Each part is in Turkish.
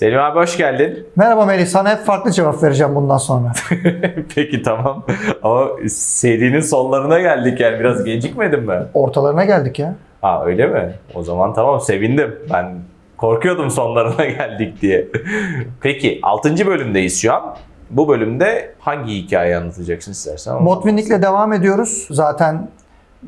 Selim abi hoş geldin. Merhaba Melih, sana hep farklı cevap vereceğim bundan sonra. Peki tamam. Ama serinin sonlarına geldik yani biraz gecikmedin mi? Ortalarına geldik ya. Ha öyle mi? O zaman tamam sevindim. Ben korkuyordum sonlarına geldik diye. Peki 6. bölümdeyiz şu an. Bu bölümde hangi hikayeyi anlatacaksın istersen? Botvinnik'le devam ediyoruz. Zaten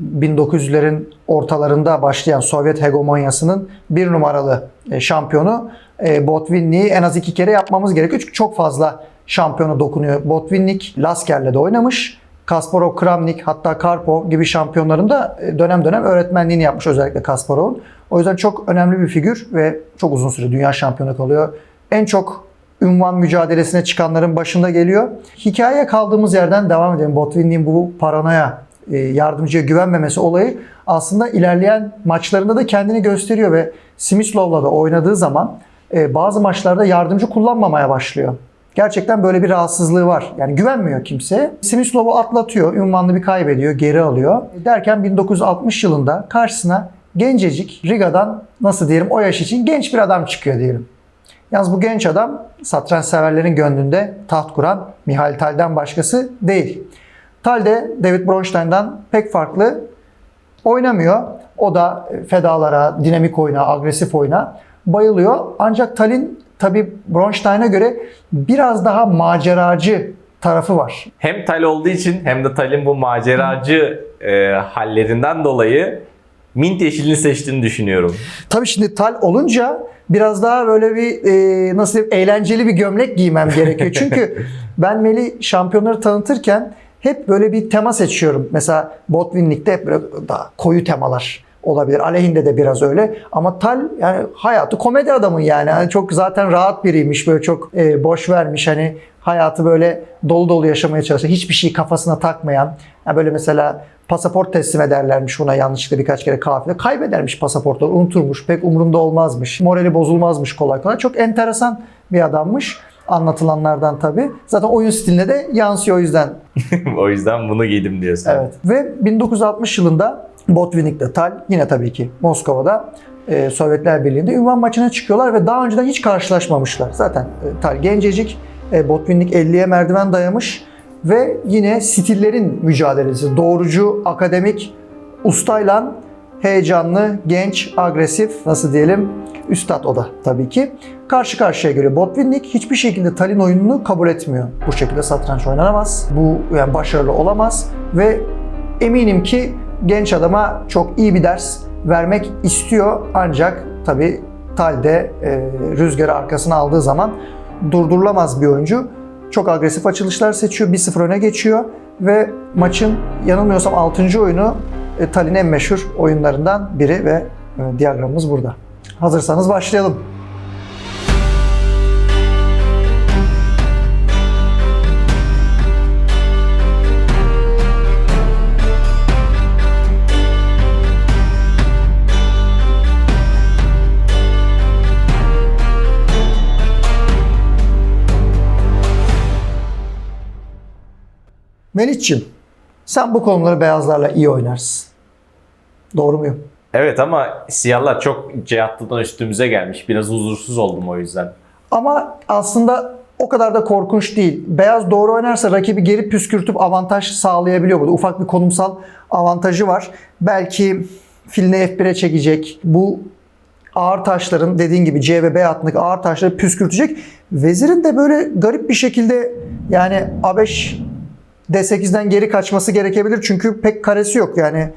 1900'lerin ortalarında başlayan Sovyet hegemonyasının bir numaralı e, şampiyonu e, Botvinnik'i en az iki kere yapmamız gerekiyor. Çünkü çok fazla şampiyonu dokunuyor. Botvinnik Lasker'le de oynamış. Kasparov, Kramnik hatta Karpov gibi şampiyonların da e, dönem dönem öğretmenliğini yapmış özellikle Kasparov'un. O yüzden çok önemli bir figür ve çok uzun süre dünya şampiyonu kalıyor. En çok ünvan mücadelesine çıkanların başında geliyor. Hikayeye kaldığımız yerden devam edelim. Botvinnik'in bu paranoya yardımcıya güvenmemesi olayı aslında ilerleyen maçlarında da kendini gösteriyor ve Smyslov'la da oynadığı zaman e, bazı maçlarda yardımcı kullanmamaya başlıyor. Gerçekten böyle bir rahatsızlığı var. Yani güvenmiyor kimseye. Smyslov'u atlatıyor, ünvanını bir kaybediyor, geri alıyor. Derken 1960 yılında karşısına gencecik Riga'dan nasıl diyelim o yaş için genç bir adam çıkıyor diyelim. Yalnız bu genç adam satranç severlerin gönlünde taht kuran Mihail Tal'den başkası değil. Tal de David Bronstein'dan pek farklı oynamıyor. O da fedalara, dinamik oyuna, agresif oyuna bayılıyor. Ancak Tal'in tabi Bronstein'a göre biraz daha maceracı tarafı var. Hem Tal olduğu için hem de Tal'in bu maceracı e, hallerinden dolayı mint yeşilini seçtiğini düşünüyorum. Tabii şimdi Tal olunca biraz daha böyle bir e, nasıl diyeyim eğlenceli bir gömlek giymem gerekiyor. Çünkü ben Meli şampiyonları tanıtırken hep böyle bir tema seçiyorum. Mesela Botvinnik'te hep böyle daha koyu temalar olabilir. Aleyhinde de biraz öyle. Ama Tal yani hayatı komedi adamı yani. Yani çok zaten rahat biriymiş. Böyle çok e, boş vermiş. Hani hayatı böyle dolu dolu yaşamaya çalışan, hiçbir şeyi kafasına takmayan. Yani böyle mesela pasaport teslim ederlermiş buna yanlışlıkla birkaç kere kafile. Kaybedermiş pasaportları, unuturmuş. Pek umurunda olmazmış. Morali bozulmazmış kolay kolay. Çok enteresan bir adammış anlatılanlardan tabii. Zaten oyun stiline de yansıyor o yüzden. o yüzden bunu giydim diyorsun. Evet. Ve 1960 yılında Botvinnik'le Tal yine tabii ki Moskova'da e, Sovyetler Birliği'nde ünvan maçına çıkıyorlar ve daha önceden hiç karşılaşmamışlar. Zaten e, Tal gencecik, e, Botvinnik 50'ye merdiven dayamış ve yine stillerin mücadelesi. Doğrucu, akademik, ustayla heyecanlı, genç, agresif nasıl diyelim üstad o da tabii ki. Karşı karşıya geliyor. Botvinnik hiçbir şekilde Tal'in oyununu kabul etmiyor. Bu şekilde satranç oynanamaz. Bu yani başarılı olamaz ve eminim ki genç adama çok iyi bir ders vermek istiyor. Ancak tabii Tal'de e, rüzgarı arkasına aldığı zaman durdurulamaz bir oyuncu. Çok agresif açılışlar seçiyor. 1-0 öne geçiyor ve maçın yanılmıyorsam 6. oyunu e, Tal'in en meşhur oyunlarından biri ve e, diyagramımız burada. Hazırsanız başlayalım. Melih'ciğim, sen bu konuları beyazlarla iyi oynarsın. Doğru muyum? Evet ama siyahlar çok cihatlıdan üstümüze gelmiş. Biraz huzursuz oldum o yüzden. Ama aslında o kadar da korkunç değil. Beyaz doğru oynarsa rakibi geri püskürtüp avantaj sağlayabiliyor burada. Ufak bir konumsal avantajı var. Belki filini F1'e çekecek. Bu ağır taşların dediğin gibi C ve B hattındaki ağır taşları püskürtecek. Vezir'in de böyle garip bir şekilde yani A5 D8'den geri kaçması gerekebilir. Çünkü pek karesi yok. Yani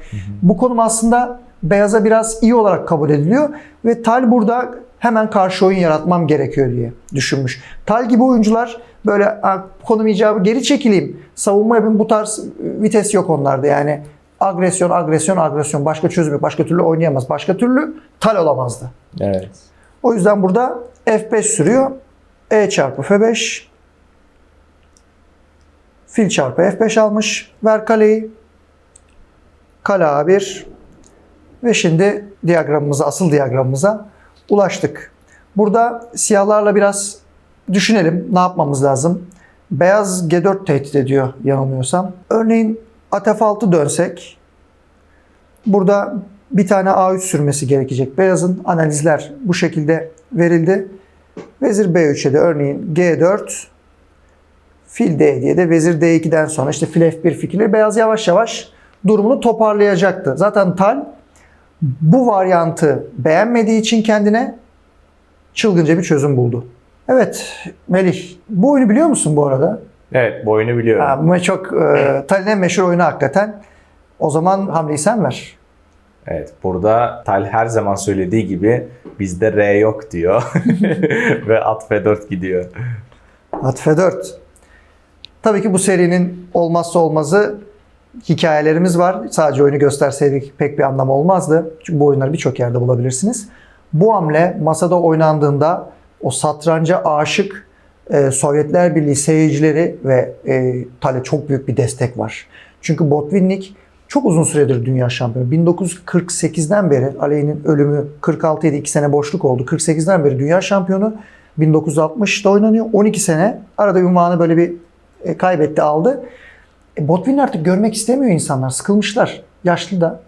bu konum aslında beyaza biraz iyi olarak kabul ediliyor. Ve Tal burada hemen karşı oyun yaratmam gerekiyor diye düşünmüş. Tal gibi oyuncular böyle "Aa, konum icabı geri çekileyim, savunma yapayım bu tarz vites yok onlarda. Yani agresyon, agresyon, agresyon. Başka çözüm yok. Başka türlü oynayamaz. Başka türlü Tal olamazdı. Evet. O yüzden burada F5 sürüyor. E çarpı F5. Fil çarpı F5 almış. Ver kaleyi. Kale A1. Ve şimdi diyagramımıza, asıl diyagramımıza ulaştık. Burada siyahlarla biraz düşünelim. Ne yapmamız lazım? Beyaz G4 tehdit ediyor yanılmıyorsam. Örneğin at F6 dönsek. Burada bir tane A3 sürmesi gerekecek. Beyazın analizler bu şekilde verildi. Vezir B3'e de örneğin G4 fil D diye de vezir D2'den sonra işte fil F1 fikirleri beyaz yavaş yavaş durumunu toparlayacaktı. Zaten Tal bu varyantı beğenmediği için kendine çılgınca bir çözüm buldu. Evet Melih bu oyunu biliyor musun bu arada? Evet bu oyunu biliyorum. Ha, bu çok e, Tal'in en meşhur oyunu hakikaten. O zaman hamleyi sen ver. Evet burada Tal her zaman söylediği gibi bizde R yok diyor. Ve at F4 gidiyor. At F4. Tabii ki bu serinin olmazsa olmazı hikayelerimiz var. Sadece oyunu gösterseydik pek bir anlamı olmazdı. Çünkü bu oyunları birçok yerde bulabilirsiniz. Bu hamle masada oynandığında o satranca aşık e, Sovyetler Birliği seyircileri ve e, Tal'e çok büyük bir destek var. Çünkü Botvinnik çok uzun süredir dünya şampiyonu. 1948'den beri Aleyh'in ölümü 46 idi 2 sene boşluk oldu. 48'den beri dünya şampiyonu. 1960'da oynanıyor. 12 sene. Arada ünvanı böyle bir e, kaybetti aldı. E, artık görmek istemiyor insanlar. Sıkılmışlar. Yaşlı da.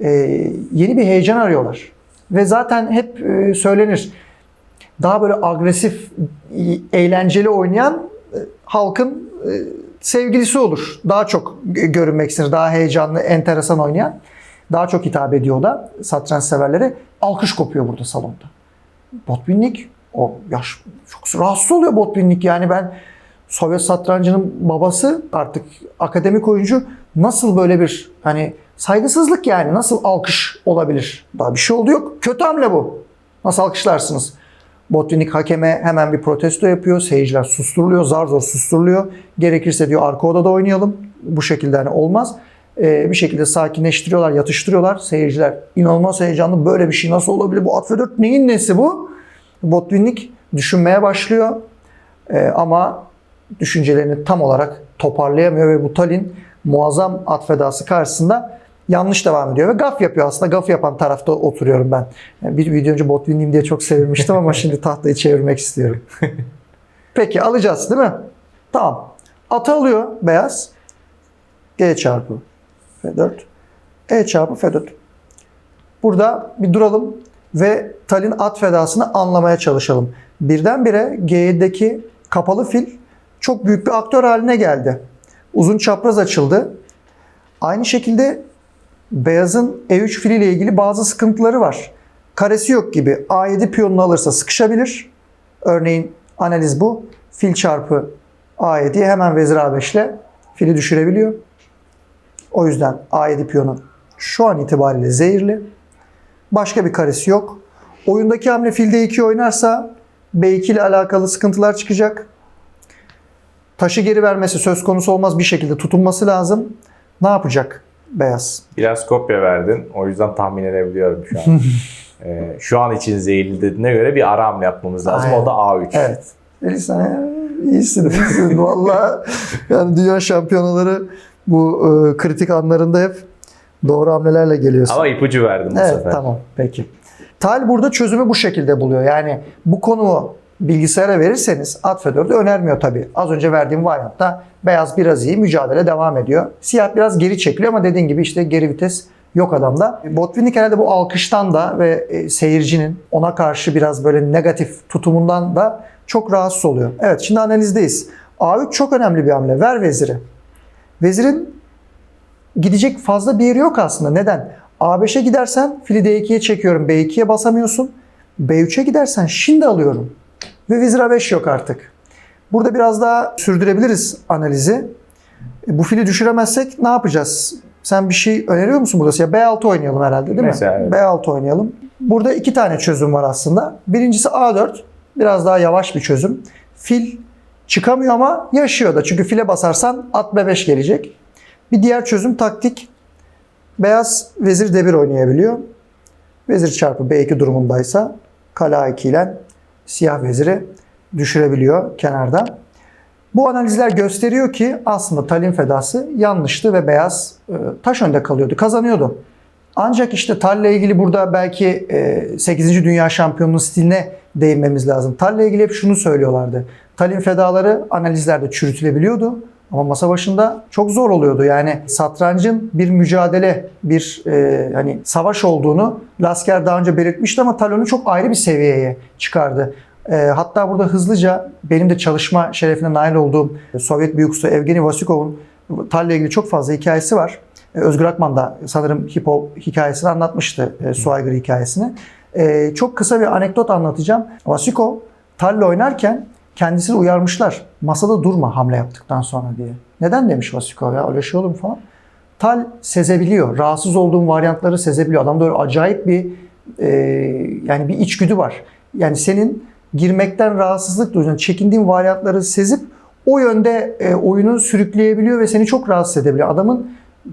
E, yeni bir heyecan arıyorlar. Ve zaten hep e, söylenir. Daha böyle agresif, eğlenceli oynayan halkın sevgilisi olur. Daha çok görünmek ister. Daha heyecanlı, enteresan oynayan. Daha çok hitap ediyor da satranç severlere. Alkış kopuyor burada salonda. Botvinnik o yaş çok rahatsız oluyor Botvinnik yani ben Sovyet satrancının babası artık akademik oyuncu nasıl böyle bir hani saygısızlık yani nasıl alkış olabilir? Daha bir şey oldu yok. Kötü hamle bu. Nasıl alkışlarsınız? Botvinnik hakeme hemen bir protesto yapıyor. Seyirciler susturuluyor. Zar zor susturuluyor. Gerekirse diyor arka odada oynayalım. Bu şekilde hani olmaz. Ee, bir şekilde sakinleştiriyorlar, yatıştırıyorlar. Seyirciler inanılmaz heyecanlı. Böyle bir şey nasıl olabilir? Bu at F4 neyin nesi bu? Botvinnik düşünmeye başlıyor. Ee, ama düşüncelerini tam olarak toparlayamıyor ve bu Talin muazzam at fedası karşısında yanlış devam ediyor ve gaf yapıyor aslında. Gaf yapan tarafta oturuyorum ben. Yani bir video önce Botvin'liyim diye çok sevinmiştim ama şimdi tahtayı çevirmek istiyorum. Peki alacağız değil mi? Tamam. Atı alıyor beyaz. G çarpı F4. E çarpı F4. Burada bir duralım ve Talin at fedasını anlamaya çalışalım. Birdenbire G'deki kapalı fil çok büyük bir aktör haline geldi. Uzun çapraz açıldı. Aynı şekilde beyazın E3 filiyle ilgili bazı sıkıntıları var. Karesi yok gibi A7 piyonunu alırsa sıkışabilir. Örneğin analiz bu. Fil çarpı A7'ye hemen vezir A5 ile fili düşürebiliyor. O yüzden A7 piyonu şu an itibariyle zehirli. Başka bir karesi yok. Oyundaki hamle fil D2 oynarsa B2 ile alakalı sıkıntılar çıkacak. Taşı geri vermesi söz konusu olmaz bir şekilde tutunması lazım. Ne yapacak beyaz? Biraz kopya verdin. O yüzden tahmin edebiliyorum şu an. Ee, şu an için zehirli dediğine göre bir ara hamle yapmamız lazım. O da A3. Evet. Sen iyisin, iyisin. Valla yani dünya şampiyonaları bu e, kritik anlarında hep doğru hamlelerle geliyorsun. Ama ipucu verdim bu Evet sefer. tamam peki. Tal burada çözümü bu şekilde buluyor. Yani bu konumu bilgisayara verirseniz at F4'ü önermiyor tabii. Az önce verdiğim varyantta beyaz biraz iyi mücadele devam ediyor. Siyah biraz geri çekiliyor ama dediğin gibi işte geri vites yok adamda. Botvinnik herhalde bu alkıştan da ve e, seyircinin ona karşı biraz böyle negatif tutumundan da çok rahatsız oluyor. Evet şimdi analizdeyiz. A3 çok önemli bir hamle. Ver veziri. Vezirin gidecek fazla bir yeri yok aslında. Neden? A5'e gidersen fili D2'ye çekiyorum. B2'ye basamıyorsun. B3'e gidersen şimdi alıyorum. Ve vezir A5 yok artık. Burada biraz daha sürdürebiliriz analizi. E, Bu fili düşüremezsek ne yapacağız? Sen bir şey öneriyor musun burada? Ya B6 oynayalım herhalde değil Mesela, mi? evet. B6 oynayalım. Burada iki tane çözüm var aslında. Birincisi A4. Biraz daha yavaş bir çözüm. Fil çıkamıyor ama yaşıyor da. Çünkü file basarsan at B5 gelecek. Bir diğer çözüm taktik. Beyaz vezir D1 oynayabiliyor. Vezir çarpı B2 durumundaysa kale A2 ile siyah veziri düşürebiliyor kenarda. Bu analizler gösteriyor ki aslında Talin fedası yanlıştı ve beyaz e, taş önde kalıyordu, kazanıyordu. Ancak işte Tal'le ilgili burada belki e, 8. Dünya Şampiyonluğu stiline değinmemiz lazım. Tal'le ilgili hep şunu söylüyorlardı. Talin fedaları analizlerde çürütülebiliyordu. Ama masa başında çok zor oluyordu. Yani satrancın bir mücadele, bir e, hani savaş olduğunu Lasker daha önce belirtmişti ama Talon'u çok ayrı bir seviyeye çıkardı. E, hatta burada hızlıca benim de çalışma şerefine nail olduğum Sovyet büyük usta Evgeni Vasikov'un Tal'le ilgili çok fazla hikayesi var. E, Özgür Akman da sanırım Hipo hikayesini anlatmıştı, e, su aygırı hikayesini. E, çok kısa bir anekdot anlatacağım. Vasikov Tal'le oynarken kendisini uyarmışlar. Masada durma hamle yaptıktan sonra diye. Neden demiş Vasikov ya öyle şey olur mu falan. Tal sezebiliyor. Rahatsız olduğum varyantları sezebiliyor. Adamda öyle acayip bir e, yani bir içgüdü var. Yani senin girmekten rahatsızlık duyduğun, çekindiğin varyantları sezip o yönde e, oyunu sürükleyebiliyor ve seni çok rahatsız edebiliyor. Adamın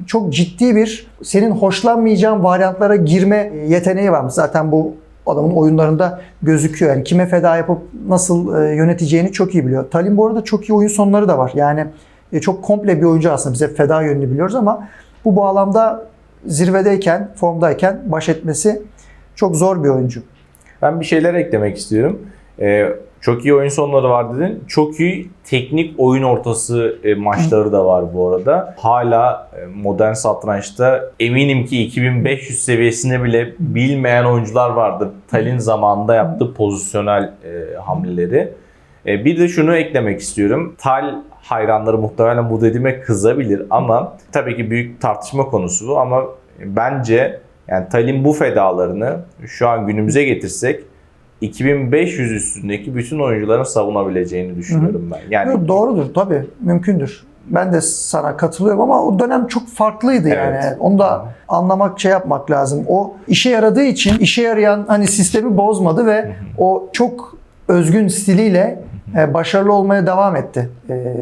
çok ciddi bir senin hoşlanmayacağın varyantlara girme yeteneği var. Zaten bu adamın oyunlarında gözüküyor. Yani kime feda yapıp nasıl e, yöneteceğini çok iyi biliyor. Talin bu arada çok iyi oyun sonları da var. Yani e, çok komple bir oyuncu aslında. Biz hep feda yönünü biliyoruz ama bu bağlamda zirvedeyken, formdayken baş etmesi çok zor bir oyuncu. Ben bir şeyler eklemek istiyorum. Ee, çok iyi oyun sonları var dedin. Çok iyi teknik oyun ortası e, maçları da var bu arada. Hala e, modern satrançta eminim ki 2500 seviyesini bile bilmeyen oyuncular vardır. Talin zamanında yaptığı pozisyonel e, hamleleri. Bir de şunu eklemek istiyorum. Tal hayranları muhtemelen bu dediğime kızabilir ama tabii ki büyük tartışma konusu bu ama bence yani Talin bu fedalarını şu an günümüze getirsek 2500 üstündeki bütün oyuncuların savunabileceğini düşünüyorum ben. Yani Yok, doğrudur tabii mümkündür. Ben de sana katılıyorum ama o dönem çok farklıydı yani. Evet. Onu da anlamak, şey yapmak lazım. O işe yaradığı için işe yarayan hani sistemi bozmadı ve o çok özgün stiliyle e, başarılı olmaya devam etti. E,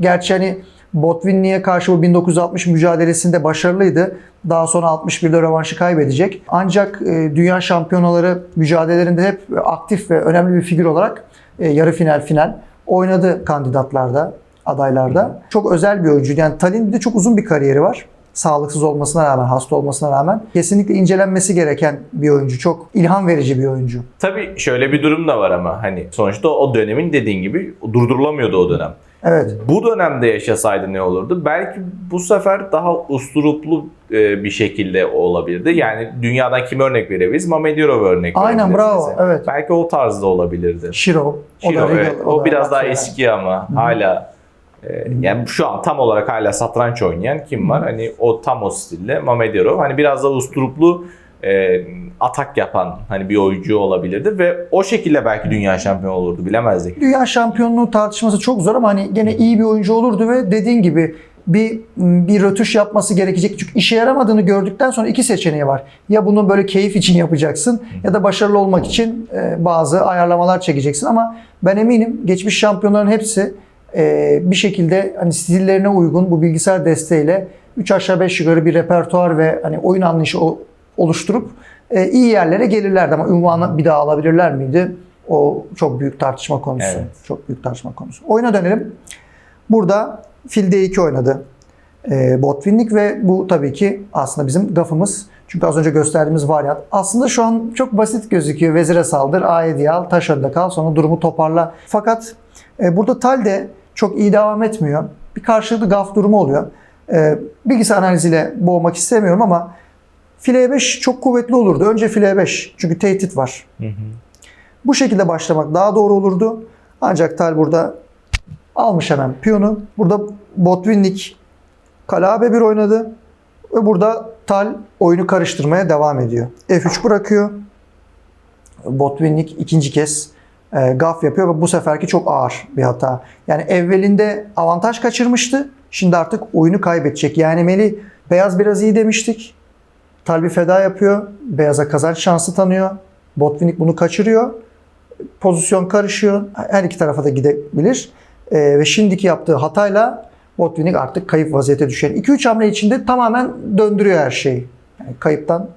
gerçi hani Botvinnik'e karşı bu 1960 mücadelesinde başarılıydı. Daha sonra 61'de rövanşı kaybedecek. Ancak e, dünya şampiyonaları mücadelelerinde hep aktif ve önemli bir figür olarak e, yarı final final oynadı kandidatlarda, adaylarda. Çok özel bir oyuncu. Yani Talin de çok uzun bir kariyeri var. Sağlıksız olmasına rağmen, hasta olmasına rağmen kesinlikle incelenmesi gereken bir oyuncu. Çok ilham verici bir oyuncu. tabii şöyle bir durum da var ama hani sonuçta o dönemin dediğin gibi durdurulamıyordu o dönem. Evet. Bu dönemde yaşasaydı ne olurdu? Belki bu sefer daha usturuplu e, bir şekilde olabilirdi. Yani dünyadan kim örnek verebiliriz? Mamedyrov örnek Aynen, bravo, mesela. evet. Belki o tarzda olabilirdi. Shiro. Shiro, da evet. O, da biraz daha Latvia. eski ama hala e, yani şu an tam olarak hala satranç oynayan kim var? Hani o tam o stilde Mamedyrov. Hani biraz daha usturuplu e, atak yapan hani bir oyuncu olabilirdi ve o şekilde belki dünya şampiyonu olurdu bilemezdik. Dünya şampiyonluğu tartışması çok zor ama hani gene iyi bir oyuncu olurdu ve dediğin gibi bir bir rötuş yapması gerekecek. Çünkü işe yaramadığını gördükten sonra iki seçeneği var. Ya bunu böyle keyif için yapacaksın ya da başarılı olmak için e, bazı ayarlamalar çekeceksin ama ben eminim geçmiş şampiyonların hepsi e, bir şekilde hani stillerine uygun bu bilgisayar desteğiyle 3 aşağı 5 yukarı bir repertuar ve hani oyun anlayışı oluşturup e, iyi yerlere gelirlerdi ama ünvanı bir daha alabilirler miydi? O çok büyük tartışma konusu. Evet. Çok büyük tartışma konusu. Oyuna dönelim. Burada fil D2 oynadı. E, Botvinnik ve bu tabii ki aslında bizim gafımız. Çünkü az önce gösterdiğimiz varyant. Aslında şu an çok basit gözüküyor. Vezire saldır, A7 al, taş önde kal, sonra durumu toparla. Fakat e, burada Tal de çok iyi devam etmiyor. Bir karşılıklı gaf durumu oluyor. E, bilgisayar analiziyle boğmak istemiyorum ama file E5 çok kuvvetli olurdu. Önce file E5 çünkü tehdit var. Bu şekilde başlamak daha doğru olurdu. Ancak Tal burada almış hemen piyonu. Burada Botvinnik kale AB1 oynadı. Ve burada Tal oyunu karıştırmaya devam ediyor. F3 bırakıyor. Botvinnik ikinci kez e, gaf yapıyor ve bu seferki çok ağır bir hata. Yani evvelinde avantaj kaçırmıştı. Şimdi artık oyunu kaybedecek. Yani Melih beyaz biraz iyi demiştik. Tal bir feda yapıyor. Beyaza kazanç şansı tanıyor. Botvinnik bunu kaçırıyor. Pozisyon karışıyor. Her iki tarafa da gidebilir. E, ve şimdiki yaptığı hatayla Botvinnik artık kayıp vaziyete düşüyor. 2-3 hamle içinde tamamen döndürüyor her şeyi. Yani kayıptan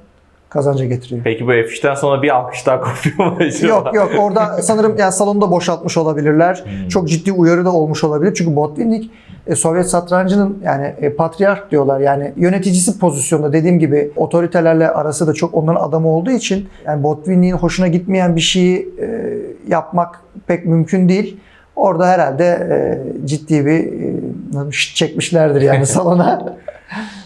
kazanca getiriyor. Peki bu F3'ten sonra bir alkış daha kopuyor mu acaba? Yok yok orada sanırım yani salonda boşaltmış olabilirler. Çok ciddi uyarı da olmuş olabilir. Çünkü Botvinnik e, Sovyet satrancının yani e, patriark diyorlar. Yani yöneticisi pozisyonda dediğim gibi otoritelerle arası da çok onların adamı olduğu için yani Botvinnik'in hoşuna gitmeyen bir şeyi e, yapmak pek mümkün değil. Orada herhalde e, ciddi bir e, çekmişlerdir yani salona.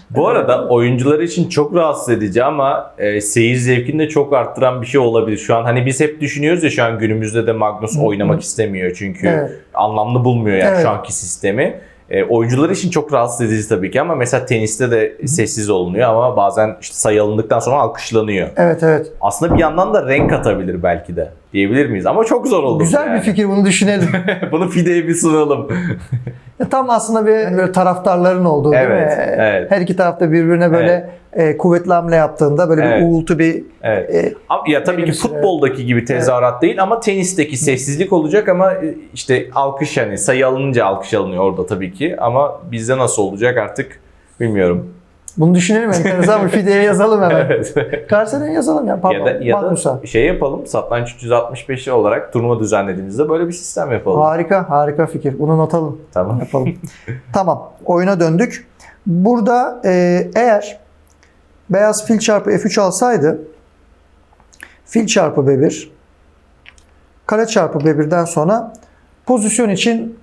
Bu arada oyuncular için çok rahatsız edici ama e, seyir zevkini de çok arttıran bir şey olabilir. Şu an hani biz hep düşünüyoruz ya şu an günümüzde de Magnus oynamak istemiyor çünkü Evet. anlamlı bulmuyor yani Evet. şu anki sistemi. E, oyuncular için çok rahatsız edici tabii ki ama mesela teniste de sessiz olunuyor ama bazen işte sayı alındıktan sonra alkışlanıyor. Evet evet. Aslında bir yandan da renk atabilir belki de diyebilir miyiz? Ama çok zor olur. Güzel yani. bir fikir bunu düşünelim. Bunu fideye bir sunalım. Ya Tam aslında bir hani böyle taraftarların olduğu değil Evet, mi? evet. Her iki tarafta birbirine böyle e, kuvvetli hamle yaptığında böyle Evet. bir uğultu bir Evet. e, Ya tabii ki için, futboldaki gibi tezahürat değil ama tenisteki sessizlik olacak ama e, işte alkış yani sayı alınınca alkış alınıyor orada tabii ki ama bizde nasıl olacak artık bilmiyorum. Bunu düşünelim enteresan bir fideye yazalım hemen. Evet. Karsen'e yazalım ya. Pardon, ya da ya Magnus'a. da şey yapalım. Satranç 365 olarak turnuva düzenlediğimizde böyle bir sistem yapalım. Harika, harika fikir. Bunu not alın. Tamam. Yapalım. tamam. Oyuna döndük. Burada e, eğer beyaz fil çarpı F3 alsaydı fil çarpı B1 kale çarpı B1'den sonra pozisyon için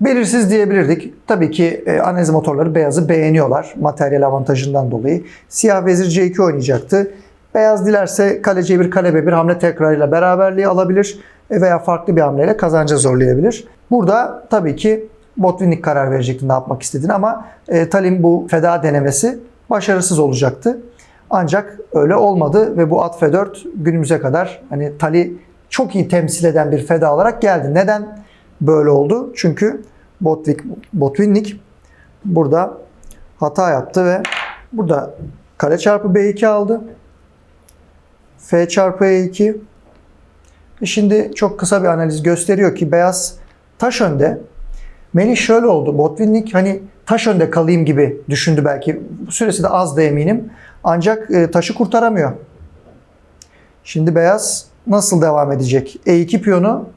belirsiz diyebilirdik. Tabii ki e, analiz motorları beyazı beğeniyorlar materyal avantajından dolayı. Siyah vezir C2 oynayacaktı. Beyaz dilerse kale C1 kale B1 hamle tekrarıyla beraberliği alabilir e, veya farklı bir hamleyle kazanca zorlayabilir. Burada tabii ki Botvinnik karar verecekti ne yapmak istediğini ama e, Talin bu feda denemesi başarısız olacaktı. Ancak öyle olmadı ve bu at F4 günümüze kadar hani Tali çok iyi temsil eden bir feda olarak geldi. Neden böyle oldu? Çünkü Botvik, Botvinnik burada hata yaptı ve burada kale çarpı B2 aldı. F çarpı E2. E şimdi çok kısa bir analiz gösteriyor ki beyaz taş önde. Melih şöyle oldu. Botvinnik hani taş önde kalayım gibi düşündü belki. Süresi de az da eminim. Ancak e, taşı kurtaramıyor. Şimdi beyaz nasıl devam edecek? E2 piyonu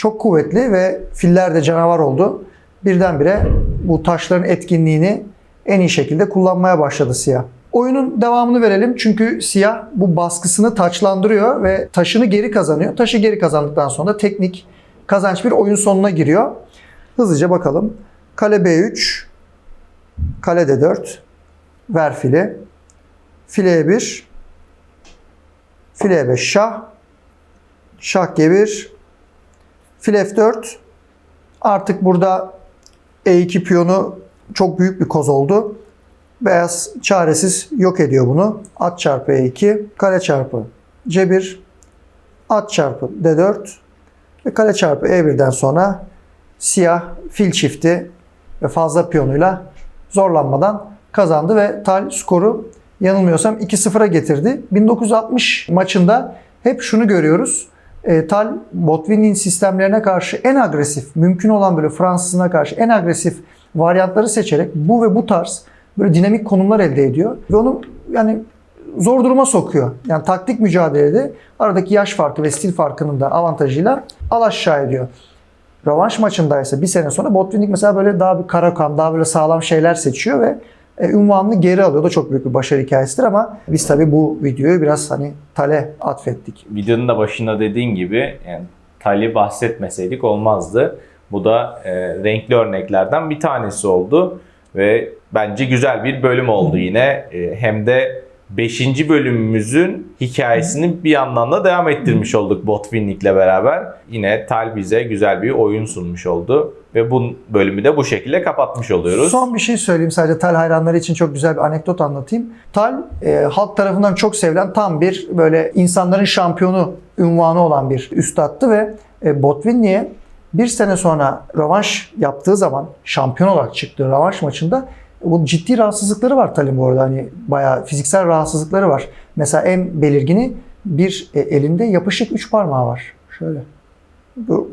çok kuvvetli ve filler de canavar oldu. Birdenbire bu taşların etkinliğini en iyi şekilde kullanmaya başladı siyah. Oyunun devamını verelim çünkü siyah bu baskısını taçlandırıyor ve taşını geri kazanıyor. Taşı geri kazandıktan sonra teknik kazanç bir oyun sonuna giriyor. Hızlıca bakalım. Kale B3, kale D4, ver fili, file E1, file E5 şah, şah G1, file F4. Artık burada E2 piyonu çok büyük bir koz oldu. Beyaz çaresiz yok ediyor bunu. At çarpı E2, kale çarpı C1, at çarpı D4 ve kale çarpı E1'den sonra siyah fil çifti ve fazla piyonuyla zorlanmadan kazandı ve Tal skoru yanılmıyorsam 2-0'a getirdi. 1960 maçında hep şunu görüyoruz. E, Tal Botvinnik'in sistemlerine karşı en agresif, mümkün olan böyle Fransızına karşı en agresif varyantları seçerek bu ve bu tarz böyle dinamik konumlar elde ediyor ve onu yani zor duruma sokuyor. Yani taktik mücadelede aradaki yaş farkı ve stil farkının da avantajıyla al aşağı ediyor. Rövanş maçındaysa bir sene sonra Botvinnik mesela böyle daha bir karakan, daha böyle sağlam şeyler seçiyor ve e, ünvanını geri alıyor. O da çok büyük bir başarı hikayesidir ama biz tabii bu videoyu biraz hani Tale atfettik. Videonun da başında dediğin gibi yani Tali bahsetmeseydik olmazdı. Bu da e, renkli örneklerden bir tanesi oldu ve bence güzel bir bölüm oldu yine. E, hem de 5. bölümümüzün hikayesini bir yandan da devam ettirmiş olduk Botvinnik'le beraber. Yine Tal bize güzel bir oyun sunmuş oldu ve bu bölümü de bu şekilde kapatmış oluyoruz. Son bir şey söyleyeyim sadece Tal hayranları için çok güzel bir anekdot anlatayım. Tal e, halk tarafından çok sevilen tam bir böyle insanların şampiyonu ünvanı olan bir üstattı ve e, Botvinnik'e bir sene sonra rövanş yaptığı zaman şampiyon olarak çıktığı rövanş maçında bu ciddi rahatsızlıkları var Tal'in bu arada. Hani bayağı fiziksel rahatsızlıkları var. Mesela en belirgini bir e, elinde yapışık üç parmağı var. Şöyle. Bu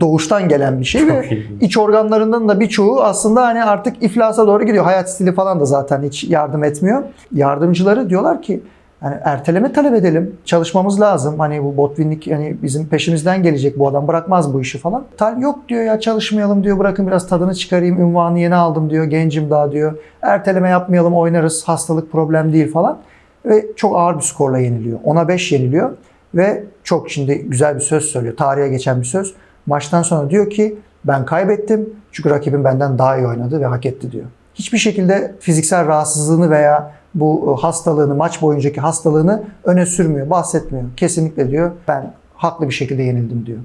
doğuştan gelen bir şey ve Çok ilginç. iç organlarından da birçoğu aslında hani artık iflasa doğru gidiyor. Hayat stili falan da zaten hiç yardım etmiyor. Yardımcıları diyorlar ki yani erteleme talep edelim. Çalışmamız lazım. Hani bu Botvinnik hani bizim peşimizden gelecek bu adam bırakmaz bu işi falan. Tal yok diyor ya çalışmayalım diyor. Bırakın biraz tadını çıkarayım. Ünvanı yeni aldım diyor. Gencim daha diyor. Erteleme yapmayalım oynarız. Hastalık problem değil falan. Ve çok ağır bir skorla yeniliyor. 10'a 5 yeniliyor. Ve çok şimdi güzel bir söz söylüyor. Tarihe geçen bir söz. Maçtan sonra diyor ki ben kaybettim çünkü rakibim benden daha iyi oynadı ve hak etti diyor. hiçbir şekilde fiziksel rahatsızlığını veya bu hastalığını, maç boyuncaki hastalığını öne sürmüyor, bahsetmiyor. Kesinlikle diyor ben haklı bir şekilde yenildim diyor.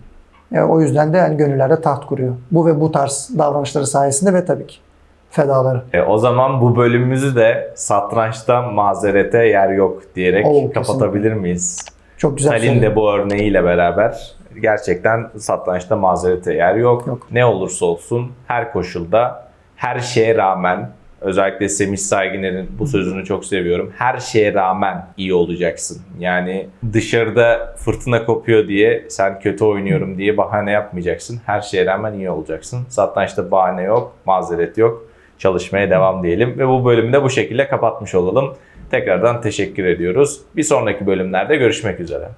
E, o yüzden de yani gönüllerde taht kuruyor. Bu ve bu tarz davranışları sayesinde ve tabii ki fedaları. E, o zaman bu bölümümüzü de satrançta mazerete yer yok diyerek Oo, kesinlikle. kapatabilir miyiz? Çok güzel söyledin. de bu örneğiyle beraber gerçekten satrançta mazerete yer yok. Yok. Ne olursa olsun her koşulda her şeye rağmen özellikle Semih Saygıner'in bu sözünü çok seviyorum. Her şeye rağmen iyi olacaksın. Yani dışarıda fırtına kopuyor diye sen kötü oynuyorum diye bahane yapmayacaksın. Her şeye rağmen iyi olacaksın. Satrançta bahane yok, mazeret yok. Çalışmaya devam diyelim ve bu bölümü de bu şekilde kapatmış olalım. Tekrardan teşekkür ediyoruz. Bir sonraki bölümlerde görüşmek üzere.